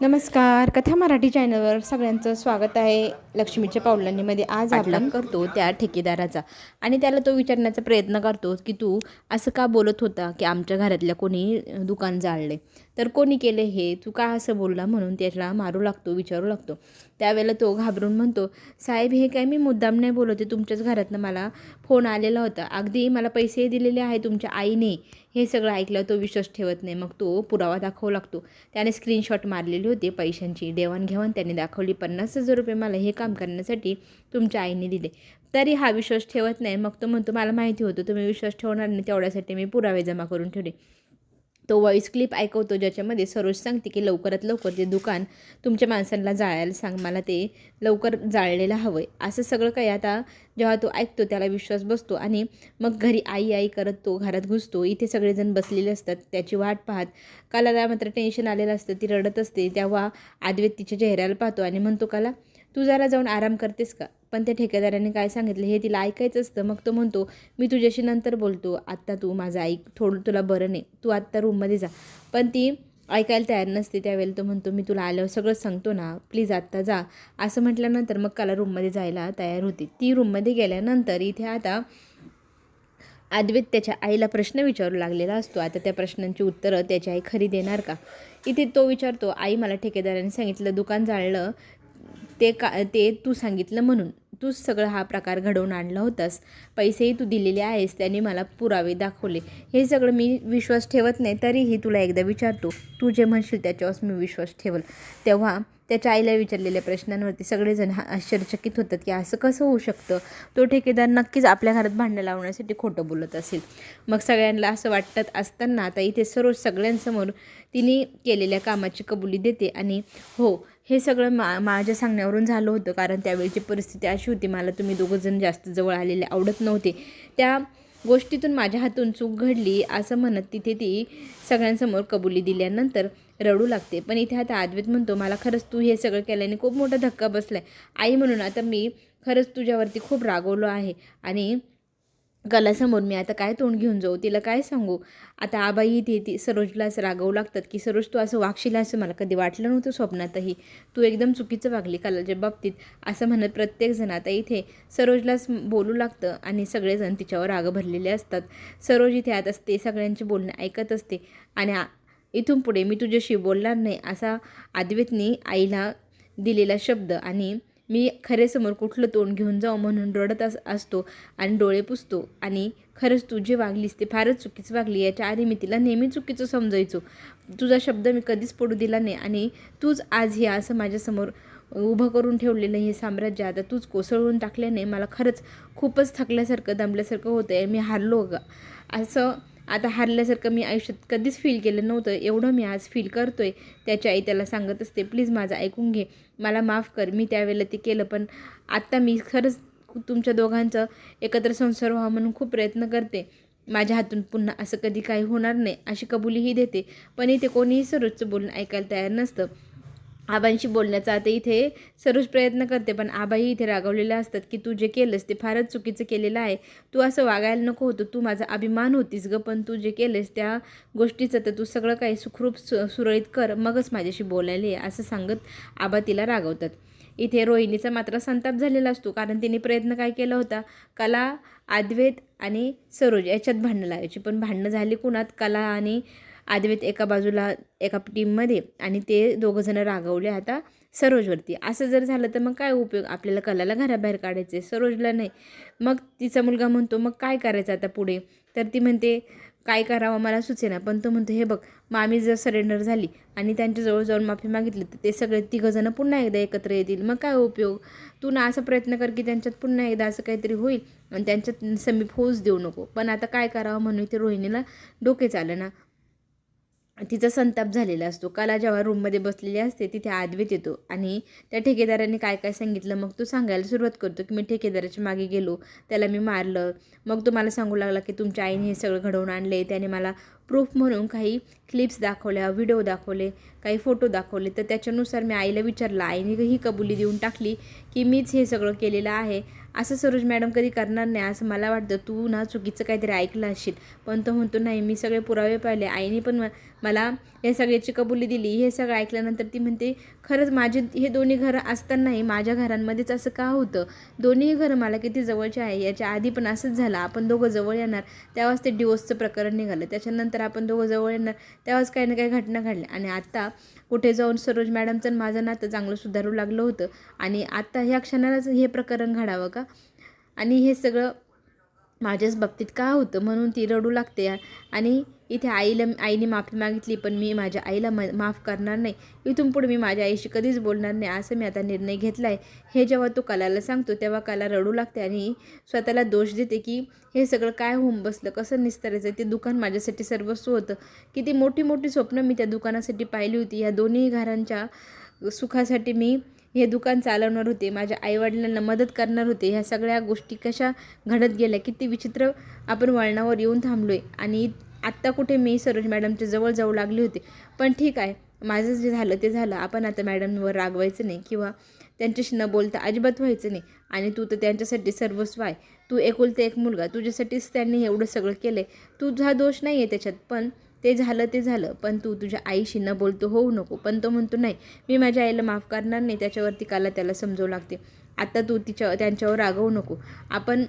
नमस्कार कथा मराठी चॅनलवर सगळ्यांचं स्वागत आहे लक्ष्मीच्या पावलांनीमध्ये. आज आपण करतो त्या ठेकेदाराचा आणि त्याला तो विचारण्याचा प्रयत्न करतो की तू असं का बोलत होता की आमच्या घरातल्या कोणी दुकान जाळले? तर कोणी केले हे? तू का असं बोलला म्हणून त्याला मारू लागतो विचारू लागतो. त्यावेळेला तो घाबरून म्हणतो साहेब हे काय मी मुद्दाम नाही बोलते तुमच्याच घरातनं मला फोन आलेला होता. अगदी मला पैसे दिलेले आहे तुमच्या आईने. हे सगळं ऐकलं तो विश्वास ठेवत नाही. मग तो पुरावा दाखवू लागतो. त्याने स्क्रीनशॉट मारलेली होती पैशांची. देवाणघेवाण त्याने दाखवली. पन्नास हजार रुपये मला हे काम करण्यासाठी तुमच्या आईने दिले. तरी हा विश्वास ठेवत नाही. मग तो म्हणतो मला माहिती होतं. तुम्ही विश्वास ठेवणार नाही. तेवढ्यासाठी मी पुरावे जमा करून ठेवले. तो व्हॉईस क्लिप ऐकवतो ज्याच्यामध्ये सरोज सांगते की लवकरात लवकर ते दुकान तुमच्या माणसांना जाळायला सांग मला ते लवकर जाळलेलं हवं आहे असं सगळं काही आता जेव्हा तो ऐकतो त्याला विश्वास बसतो आणि मग घरी आई आई करत तो घरात घुसतो. इथे सगळेजण बसलेले असतात त्याची वाट पाहत. कालाला मात्र टेन्शन आलेलं असतं ती रडत असते. तेव्हा आदवेत तिच्या चेहऱ्याला पाहतो आणि म्हणतो काला तू जरा जाऊन आराम करतेस का? पण त्या ठेकेदाराने काय सांगितलं हे तिला ऐकायचं असतं. मग तो म्हणतो मी तुझ्याशी नंतर बोलतो. आत्ता तू माझं ऐक. थोडं तुला बरं नाही. तू आत्ता रूममध्ये जा. पण ती ऐकायला तयार नसते. त्यावेळेला तो म्हणतो मी तुला आल्यावर सगळं सांगतो ना. प्लीज आत्ता जा. असं म्हटल्यानंतर मग काला रूममध्ये जायला तयार होती. ती रूममध्ये गेल्यानंतर इथे आता अद्वैत त्याच्या आईला प्रश्न विचारू लागलेला असतो. आता त्या प्रश्नांची उत्तरं त्याची आई खरी देणार का? इथे तो विचारतो आई मला ठेकेदाराने सांगितलं दुकान जाळलं. ते का ते तू सांगितलं म्हणून. तूच सगळं हा प्रकार घडवून आणला होतास. पैसेही तू दिलेले आहेस त्याने मला पुरावे दाखवले. हे सगळं मी विश्वास ठेवत नाही तरीही तुला एकदा विचारतो. तू जे म्हणशील त्याच्यावर मी विश्वास ठेवल. तेव्हा त्याच्या आईला विचारलेल्या प्रश्नांवरती सगळेजण हा आश्चर्यचकित होतात की असं कसं होऊ शकतं? तो ठेकेदार नक्कीच आपल्या घरात भांडणं लावण्यासाठी खोटं बोलत असेल. मग सगळ्यांना असं वाटत असताना आता इथे सर्व सगळ्यांसमोर तिने केलेल्या कामाची कबुली देते आणि हो हे सगळं मा माझ्या सांगण्यावरून झालं होतं. कारण त्यावेळची परिस्थिती अशी होती. मला तुम्ही दोघंजण जास्त जवळ आलेले आवडत नव्हते. त्या गोष्टीतून माझ्या हातून चूक घडली असं म्हणत तिथे ती सगळ्यांसमोर कबुली दिल्यानंतर रडू लागते. पण इथे आता आद्वैत म्हणतो मला खरंच तू हे सगळं केल्याने खूप मोठा धक्का बसला आहे आई म्हणून आता मी खरंच तुझ्यावरती खूप रागवलो आहे आणि कलासमोर मी आता काय तोंड घेऊन जाऊ? तिला काय सांगू? आता आबाई ती ती सरोजलाच रागवू लागतात की सरोज तू असं वागशील असं मला कधी वाटलं नव्हतं स्वप्नातही. तू एकदम चुकीचं वागली कलाच्या बाबतीत असं म्हणत प्रत्येकजण आता इथे सरोजलाच बोलू लागतं आणि सगळेजण तिच्यावर राग भरलेले असतात. सरोज इथे आता ते सगळ्यांचे बोलणे ऐकत असते आणि इथून पुढे मी तुझ्याशी बोलणार नाही असा आद्वैतनी आईला दिलेला शब्द आणि मी खरेसमोर कुठलं तोंड घेऊन जाऊ म्हणून रडत अस असतो आणि डोळे पुसतो. आणि खरंच तू जे वागलीस ते फारच चुकीचं वागली. याच्या आधी मी तिला नेहमी चुकीचं समजायचो. तुझा शब्द मी कधीच पडू दिला नाही. आणि तूच आज हे असं माझ्यासमोर उभं करून ठेवलेलं हे साम्राज्य आता तूच कोसळून टाकल्याने मला खरंच खूपच थकल्यासारखं दमल्यासारखं होतं आहे मी हारलो ग. असं आता हरल्यासारखं मी आयुष्यात कधीच फील केलं नव्हतं. एवढं मी आज फील करतोय. त्याच्या आई त्याला सांगत असते प्लीज माझं ऐकून घे. मला माफ कर. मी त्यावेळेला ते केलं पण आत्ता मी खरंच तुमच्या दोघांचं एकत्र संसार व्हावा म्हणून खूप प्रयत्न करते. माझ्या हातून पुन्हा असं कधी काही होणार नाही अशी कबुलीही देते. पण इथे कोणीही सर्वोच्च बोलून ऐकायला तयार नसतं. आबांशी बोलण्याचा आता इथे सर्वच प्रयत्न करते पण आबाही इथे रागवलेल्या असतात की तू जे केलंस ते फारच चुकीचं केलेलं आहे. तू असं वागायला नको होतं तू माझा अभिमान होतीस ग पण तू जे केलंस त्या गोष्टीचं तर तू सगळं काही सुखरूप सु सुरळीत कर मगच माझ्याशी बोलायला ये असं सांगत आबा तिला रागवतात. इथे रोहिणीचा मात्र संताप झालेला असतो कारण तिने प्रयत्न काय केला होता? कला अद्वैत आणि सरोज याच्यात भांडणं लावायची पण भांडणं झाली कुणात? कला आणि आदवेत एका बाजूला एका टीममध्ये आणि ते दोघंजणं रागवले आता सरोजवरती. असं जर झालं तर मग काय उपयोग? आपल्याला कलाला घराबाहेर काढायचे सरोजला नाही. मग तिचा मुलगा म्हणतो मग काय करायचं आता पुढे? तर ती म्हणते काय करावं मला सुचेना. पण तो म्हणतो हे बघ मामी जर सरेंडर झाली आणि त्यांच्याजवळ जाऊन माफी मागितली तर ते सगळे तिघंजणं पुन्हा एकदा एकत्र येतील. मग काय उपयोग? तू ना असा प्रयत्न कर की त्यांच्यात पुन्हा एकदा असं काहीतरी होईल आणि त्यांच्यात समीप होऊच देऊ नको. पण आता काय करावं म्हणून ते रोहिणीला डोके चालं ना तिचा संताप झालेला असतो. कला जेव्हा रूममध्ये बसलेली असते तिथे आदवेत येतो. आणि त्या ठेकेदाराने काय काय सांगितलं मग तो सांगायला सुरुवात करतो की मी ठेकेदाराच्या मागे गेलो. त्याला मी मारलं. मग तो मला सांगू लागला की तुमच्या आईने हे सगळं घडवून आणले. त्याने मला प्रूफ म्हणून काही क्लिप्स दाखवल्या व्हिडिओ दाखवले काही फोटो दाखवले. तर त्याच्यानुसार मी आईला विचारलं. आईने ही कबुली देऊन टाकली की मीच हे सगळं केलेलं आहे. असं सरोज मॅडम कधी करणार नाही असं मला वाटतं. तू ना चुकीचं काहीतरी ऐकलं असशील. पण तो म्हणतो नाही मी सगळे पुरावे पाहिले. आईने पण म- मला हे सगळ्याची कबुली दिली. हे सगळं ऐकल्यानंतर ती म्हणते खरंच माझे हे दोन्ही घरं असतानाही माझ्या घरांमध्येच असं का होतं? दोन्ही घरं मला किती जवळचे आहे याच्या आधी पण असंच झालं. आपण दोघं जवळ येणार तेव्हाच ते डिवोर्सचं प्रकरण निघालं. त्याच्यानंतर आपण दोघं जवळ येणार तेव्हाच काही ना काही घटना घडल्या. आणि आत्ता कुठे जाऊन सरोज मॅडमचं माझं नातं चांगलं सुधारू लागलं होतं. आणि आत्ता ह्या क्षणालाच हे प्रकरण घडावं का? आणि हे सगळं माझ्याच बाबतीत का होतं म्हणून ती रडू लागते. आणि इथे आईला आईने माफी मागितली पण मी माझ्या आईला म माफ करणार नाही. इथून पुढे मी माझ्या आईशी कधीच बोलणार नाही असं मी आता निर्णय घेतला आहे हे जेव्हा तो कलाला सांगतो तेव्हा कला रडू लागते आणि स्वतःला दोष देते की हे सगळं काय होऊन बसलं कसं निस्तरायचं? ते दुकान माझ्यासाठी सर्वस्व होतं. किती मोठी मोठी स्वप्न मी त्या दुकानासाठी पाहिली होती. या दोन्ही घरांच्या सुखासाठी मी हे दुकान चालवणार होते माझ्या आईवडिलांना मदत करणार होते ह्या सगळ्या गोष्टी कशा घडत गेल्या किती विचित्र आपण वळणावर येऊन थांबलो आहे आणि आत्ता कुठे मी सरोज मॅडमच्या जवळ जाऊ लागले होते. पण ठीक आहे माझं जे झालं ते झालं. आपण आता मॅडमवर रागवायचं नाही किंवा त्यांच्याशी न बोलता अजिबात व्हायचं नाही. आणि तू तर त्यांच्यासाठी सर्वस्व आहे. तू एकुलते एक मुलगा. तुझ्यासाठीच त्यांनी एवढं सगळं केलं आहे तुझा दोष नाही आहे त्याच्यात. पण ते झालं ते झालं. पण तू तुझ्या आईशी न बोलतो होऊ नको. पण तो म्हणतो नाही मी माझ्या आईला माफ करणार नाही. त्याच्यावरती काला त्याला समजवू लागते. आता तू तिच्या त्यांच्यावर रागवू नको. आपण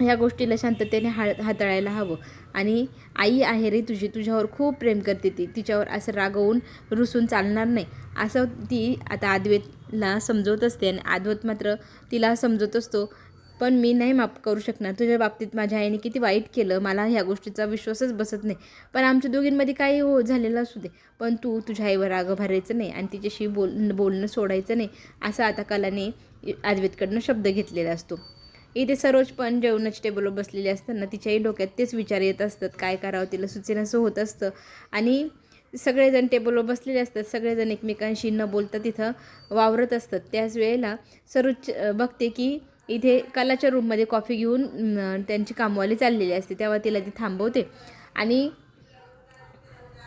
ह्या गोष्टीला शांततेने हा हाताळायला हवं. आणि आई आहे रे तुझी. तुझ्यावर खूप प्रेम करते ती. तिच्यावर असं रागवून रुसून चालणार नाही. असं ती आता आद्वेतला समजवत असते. आणि आद्वत मात्र तिला समजवत असतो. पण मी नाही माफ करू शकणार. तुझ्या बाबतीत माझ्या आईने किती वाईट केलं मला ह्या गोष्टीचा विश्वासच बसत नाही. पण आमच्या दोघींमध्ये काही हो झालेलं असू दे. पण तू तुझ्या आईवर राग भरायचं नाही आणि तिच्याशी बोल बोलणं सोडायचं नाही असं आता कलाने आजवेदकडनं शब्द घेतलेला असतो. इथे सरोज पण जेवणाच्या टेबलवर बसलेली असताना तिच्याही डोक्यात तेच विचार येत असतात. काय करावं तिला सुचेनासं होत असतं. आणि सगळेजण टेबलवर बसलेले असतात. सगळेजण एकमेकांशी न बोलता तिथं वावरत असतात. त्याच वेळेला सरोज बघते की इथे कलाच्या रूममध्ये कॉफी घेऊन त्यांची कामवाली चाललेली असते. तेव्हा तिला ती थांबवते. आणि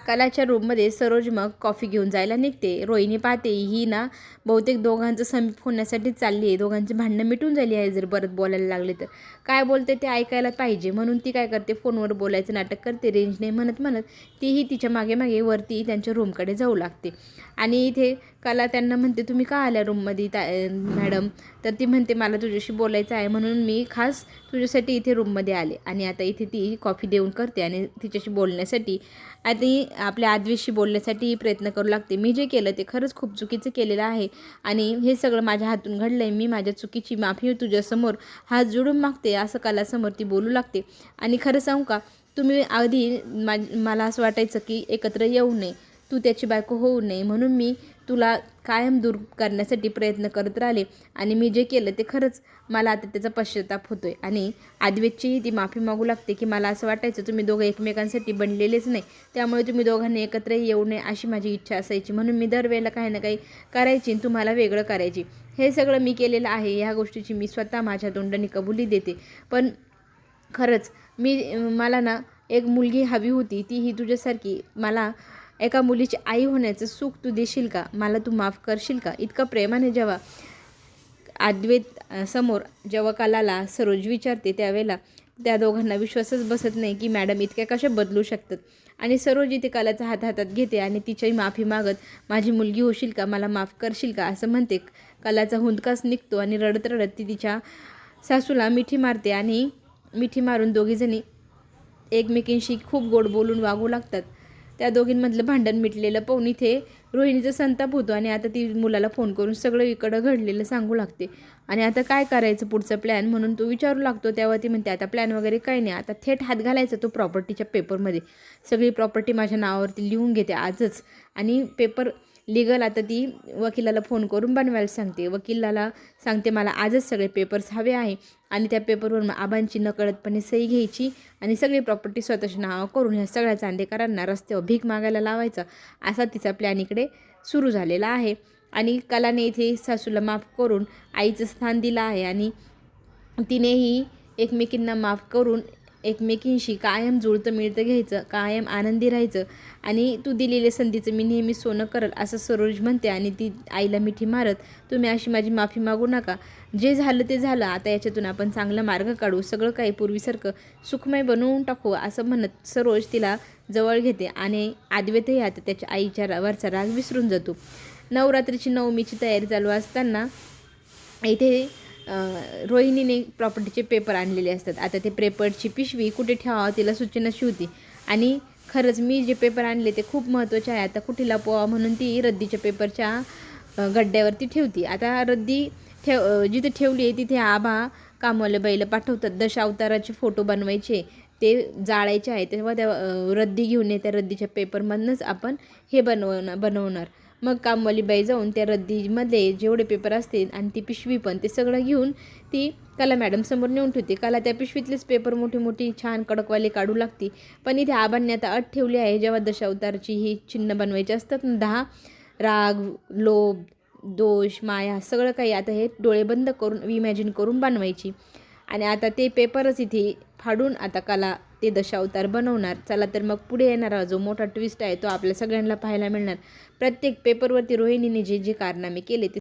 कलाच्या रूममध्ये सरोज मग कॉफी घेऊन जायला निघते. रोहिणी पाहते ही ना बहुतेक दोघांचं समीप होण्यासाठी चालली आहे. दोघांची भांडणं मिटून झाली आहे जर परत बोलायला लागले तर. काय बोलते ते ऐकायला पाहिजे. म्हणून ती काय करते फोनवर बोलायचं नाटक करते. रेंज नाही म्हणत म्हणत तीही तिच्यामागे मागे वरती त्यांच्या रूमकडे जाऊ लागते. आणि इथे कला त्यांना म्हणते तुम्ही का आल्या रूममध्ये ता मॅडम तर ती म्हणते मला तुझ्याशी बोलायचं आहे म्हणून मी खास तुझ्यासाठी इथे रूममध्ये आले आणि आता इथे ती कॉफी देऊन करते आणि तिच्याशी बोलण्यासाठी आणि आपल्या आदवीशी बोलण्यासाठी प्रयत्न करू लागते. मी जे केलं ते खरंच खूप चुकीचं केलेलं आहे आणि हे सगळं माझ्या हातून घडलं आहे मी माझ्या चुकीची माफी तुझ्यासमोर हात जोडून मागते असं कलासमोर ती बोलू लागते. आणि खरं सांगू का तुम्ही आधी मा मला असं वाटायचं की एकत्र येऊ नये. तू त्याची बायको होऊ नये म्हणून मी तुला कायम दूर करण्यासाठी प्रयत्न करत राहिले. आणि मी जे केलं ते खरंच मला आता त्याचा पश्चाताप होतो आहे आणि आद्वेतचीही ती माफी मागू लागते की मला असं वाटायचं तुम्ही दोघं एकमेकांसाठी बनलेलेच नाही. त्यामुळे तुम्ही दोघांनी एकत्र येऊ नये अशी माझी इच्छा असायची. म्हणून मी दरवेळेला काही ना काही करायची आणि तुम्हाला वेगळं करायची. हे सगळं मी केलेलं आहे. ह्या गोष्टीची मी स्वतः माझ्या तोंडाने कबुली देते. पण खरंच मी मला ना एक मुलगी हवी होती. ती ही तुझ्यासारखी. मला एका मुलीची आई होण्याचं सुख तू देशील का? मला तू माफ करशील का? इतकं प्रेमाने जेव्हा अद्वैत समोर जेव्हा कलाला सरोज विचारते त्यावेळेला त्या दोघांना विश्वासच बसत नाही की मॅडम इतक्या कशा बदलू शकतात. आणि सरोज इथे कलाचा हात हातात घेते आणि तिच्याही माफी मागत माझी मुलगी होशील का? मला माफ करशील का? असं म्हणते. कलाचा हुंदकाच निघतो आणि रडत रडत ती तिच्या सासूला मिठी मारते आणि मिठी मारून दोघीजणी एकमेकींशी खूप गोड बोलून वागू लागतात. त्या दोघींमधलं भांडण मिटलेलं. पाहून इथे रोहिणीचा संताप होतो आणि आता ती मुलाला फोन करून सगळं इकडं घडलेलं सांगू लागते. आणि आता काय करायचं पुढचं प्लॅन म्हणून तो विचारू लागतो. तेव्हा ती म्हणते आता प्लॅन वगैरे काही नाही. आता थेट हात घालायचा तो प्रॉपर्टीच्या पेपरमध्ये सगळी प्रॉपर्टी माझ्या नावावरती लिहून घेते आजच. आणि पेपर लिगल आता ती वकिलाला फोन करून बनवायला सांगते. वकिलाला सांगते मला आजच सगळे पेपर्स हवे आहे आणि त्या पेपरवर मग आबांची नकळतपणे सही घ्यायची आणि सगळी प्रॉपर्टी स्वतःच्या नावावर करून ह्या सगळ्या चांदेकरांना रस्त्यावर भीक मागायला लावायचा. असा तिचा प्लॅन इकडे सुरू झालेला आहे. आणि कलाने इथे सासूला माफ करून आईचं स्थान दिलं आहे आणि तिनेही एकमेकींना माफ करून एकमेकींशी कायम जुळतं मिळतं घ्यायचं कायम आनंदी राहायचं. आणि तू दिलेल्या संधीचं मी नेहमी सोनं करल असं सरोज म्हणते आणि ती आईला मिठी मारत तुम्ही अशी माझी माफी मागू नका. जे झालं ते झालं. आता याच्यातून आपण चांगला मार्ग काढू. सगळं काही पूर्वीसारखं सुखमय बनवून टाकू असं म्हणत सरोज तिला जवळ घेते आणि आदवेतही आता त्याच्या आईच्या वरचा राग विसरून जातो. नवरात्रीची नवमीची तयारी चालू असताना इथे रोहिणीने प्रॉपर्टीचे पेपर आणलेले असतात. आता ते पेपरची पिशवी कुठे ठेवावं तिला सूचनाशी होती आणि खरंच मी जे पेपर आणले ते खूप महत्त्वाचे आहे. आता कुठे लपवा म्हणून ती रद्दीच्या पेपरच्या गड्ड्यावरती ठेवती. आता रद्दी ठेव जिथे ठेवली आहे तिथे आभा कामवाले बैल पाठवतात. दशावताराचे फोटो बनवायचे ते जाळायचे आहे. तेव्हा त्या रद्दी घेऊन येत्या रद्दीच्या पेपरमधनंच आपण हे बनवणार बनवणार. मग कामवाली बाई जाऊन त्या रद्दीमध्ये जेवढे पेपर असतील आणि ती पिशवी पण ते सगळं घेऊन ती कला मॅडम समोर नेऊन ठेवते. कला त्या पिशवीतलेच पेपर मोठी मोठी छान कडकवाले काढू लागते. पण इथे आबांनी आता अट ठेवली आहे. जेव्हा दशावतारची ही चिन्ह बनवायची असतात ना दहा राग लोभ दोष माया सगळं काही आता हे डोळे बंद करून इमॅजिन करून बनवायची. आणि आता ते पेपरच इथे फाडून आता कला ते दशावतार बनवणार. चला तर मग पुढे येणारा जो मोठा ट्विस्ट आहे तो आपल्या सगळ्यांना पाहायला मिळणार. प्रत्येक पेपरवरती रोहिणीने जे जे कारनामे केले ते